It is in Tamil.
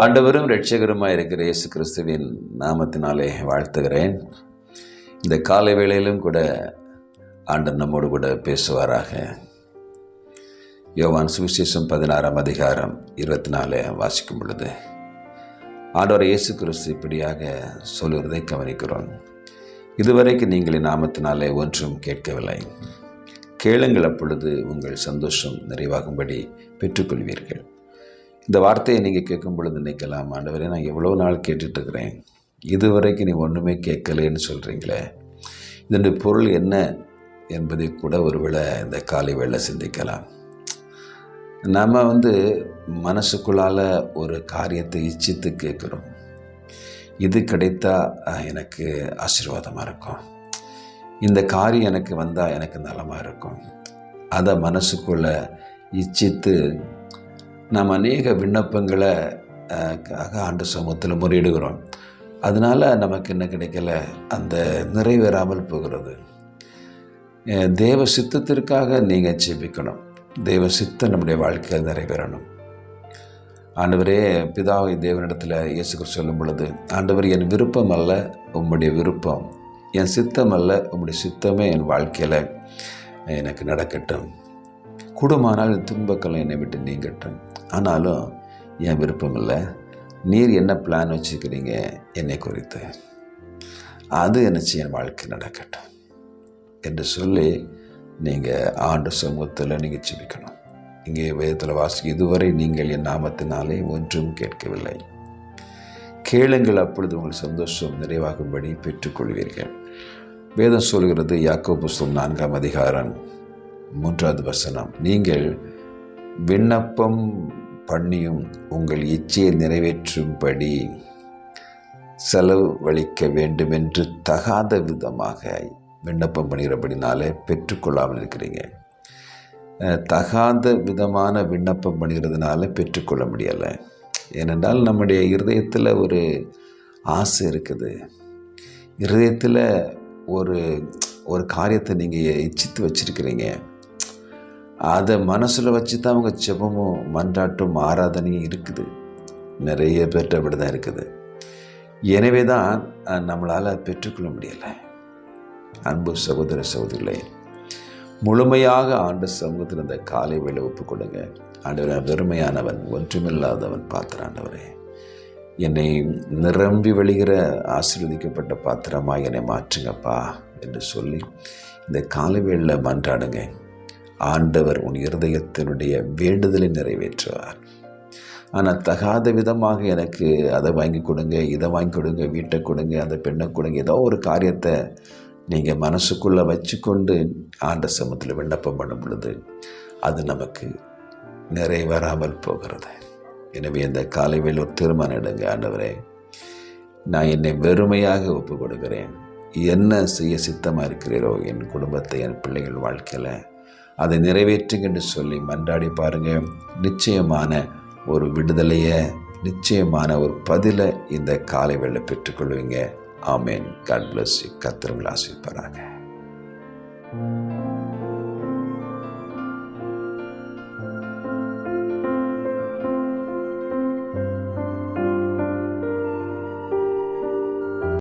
ஆண்டவரும் இரட்சகருமாய் இருக்கிற இயேசு கிறிஸ்துவின் நாமத்தினாலே வாழ்த்துகிறேன். இந்த காலை வேளையிலும் கூட ஆண்டர் நம்மோடு கூட பேசுவாராக. யோவான் சுவிசேஷம் பதினாறாம் அதிகாரம் இருபத்தி நாலு வாசிக்கும் பொழுது ஆண்டவர் இயேசு கிறிஸ்து இப்படியாக சொல்லுவதை கவனிக்கிறோம். இதுவரைக்கும் நீங்கள் நாமத்தினாலே ஒன்றும் கேட்கவில்லை. கேளுங்கள் அப்பொழுது உங்கள் சந்தோஷம் நிறைவாகும்படி பெற்றுக்கொள்வீர்கள். இந்த வார்த்தையை நீங்கள் கேட்கும் பொழுது நினைக்கலாம் ஆண்டவரே நான் எவ்வளோ நாள் கேட்டுட்ருக்கிறேன் இதுவரைக்கும் நீ ஒன்றுமே கேட்கலேன்னு சொல்கிறீங்களே இதனுடைய பொருள் என்ன என்பதை கூட ஒருவேளை இந்த காலை வேளை சிந்திக்கலாம். நம்ம வந்து மனசுக்குள்ளால் ஒரு காரியத்தை இச்சித்து கேட்குறோம். இது கிடைத்தா எனக்கு ஆசீர்வாதமாக இருக்கும். இந்த காரியம் எனக்கு வந்தால் எனக்கு நலமாக இருக்கும். அதை மனசுக்குள்ளே இச்சித்து நாம் அநேக விண்ணப்பங்களை ஆண்டு சமூகத்தில் முறையிடுகிறோம். அதனால் நமக்கு என்ன கிடைக்கல? அந்த நிறைவேறாமல் போகிறது. தேவ சித்தத்திற்காக நீங்கள் ஜெபிக்கணும். தேவ சித்தம் நம்முடைய வாழ்க்கையில் நிறைவேறணும். ஆண்டவரே பிதாவை தேவனிடத்தில் இயேசு சொல்லும் பொழுது ஆண்டவர் என் விருப்பம் அல்ல உம்முடைய விருப்பம். என் சித்தம் அல்ல உம்முடைய சித்தமே என் வாழ்க்கையில் எனக்கு நடக்கட்டும். கூடுமானால் துன்பக்கலை துன்பக்கெல்லாம் என்னை விட்டு நீங்கட்டும். ஆனாலும் என் விருப்பம் இல்லை நீர் என்ன பிளான் வச்சுக்கிறீங்க என்னை குறித்து. அது என்னச்சு என் வாழ்க்கை நடக்கட்டும். என்று சொல்லி நீங்கள் ஆண்டு சமூகத்தில் நீங்கள் ஜெபிக்கணும். இங்கே வேதத்தில் வாசி இதுவரை நீங்கள் என் நாமத்தினாலே ஒன்றும் கேட்கவில்லை. கேளுங்கள் அப்பொழுது உங்கள் சந்தோஷம் நிறைவாகும்படி பெற்றுக்கொள்வீர்கள். வேதம் சொல்கிறது யாக்கோ புஸ்தம் நான்காம் அதிகாரம் மூன்றாவது வசனம். நீங்கள் விண்ணப்பம் பண்ணியும் உங்கள் இச்சையை நிறைவேற்றும்படி செலவழிக்க வேண்டுமென்று தகாத விதமாக விண்ணப்பம் பண்ணுகிறபடினாலே பெற்றுக்கொள்ளாமல் இருக்கிறீங்க. தகாத விதமான விண்ணப்பம் பண்ணுகிறதுனால பெற்றுக்கொள்ள முடியலை. ஏனென்றால் நம்முடைய இருதயத்தில் ஒரு ஆசை இருக்குது. இருதயத்தில் ஒரு ஒரு காரியத்தை நீங்கள் இச்சித்து வச்சிருக்கிறீங்க. அதை மனசில் வச்சு தான் அவங்க செபமும் மன்றாட்டும் ஆராதனையும் இருக்குது. நிறைய பேர்கிட்ட அப்படி தான் இருக்குது. எனவே தான் நம்மளால் பெற்றுக்கொள்ள முடியலை. அன்பு சகோதர சகோதரிகளே முழுமையாக ஆண்டு சமூகத்தில் இந்த காலை வேலை ஒப்புக் கொடுங்க ஆண்டவரே வெறுமையானவன் ஒன்றுமில்லாதவன் பாத்திராண்டவரே என்னை நிரம்பி வழிகிற ஆசீர்வதிக்கப்பட்ட பாத்திரமாக என்னை மாற்றுங்கப்பா என்று சொல்லி இந்த காலை வேளையில் மன்றாடுங்க. ஆண்டவர் உன் இருதயத்தினுடைய வேண்டுதலை நிறைவேற்றுவார். ஆனால் தகாத விதமாக எனக்கு அதை வாங்கி கொடுங்க இதை வாங்கி கொடுங்க வீட்டை கொடுங்க அந்த பெண்ணை கொடுங்க ஏதோ ஒரு காரியத்தை நீங்கள் மனசுக்குள்ளே வச்சுக்கொண்டு ஆண்ட சமத்தில் விண்ணப்பம் பண்ணும் பொழுது அது நமக்கு நிறைவேறாமல் போகிறது. எனவே இந்த காலை ஒரு தீர்மானம் எடுங்க ஆண்டவரே. நான் என்னை வெறுமையாக ஒப்பு கொடுக்கிறேன் என்ன செய்ய சித்தமாக இருக்கிறீரோ என் குடும்பத்தை என் பிள்ளைகள் வாழ்க்கையில்? அதை நிறைவேற்றுங்க என்று சொல்லி மன்றாடி பாருங்க. நிச்சயமான ஒரு விடுதலையை நிச்சயமான ஒரு பதிலை இந்த காலை வேளை பெற்றுக்கொள்வீங்க ஆமேன். காட் பிளஸ் கத்திரங்கள் ஆசிர்ப்பாராங்க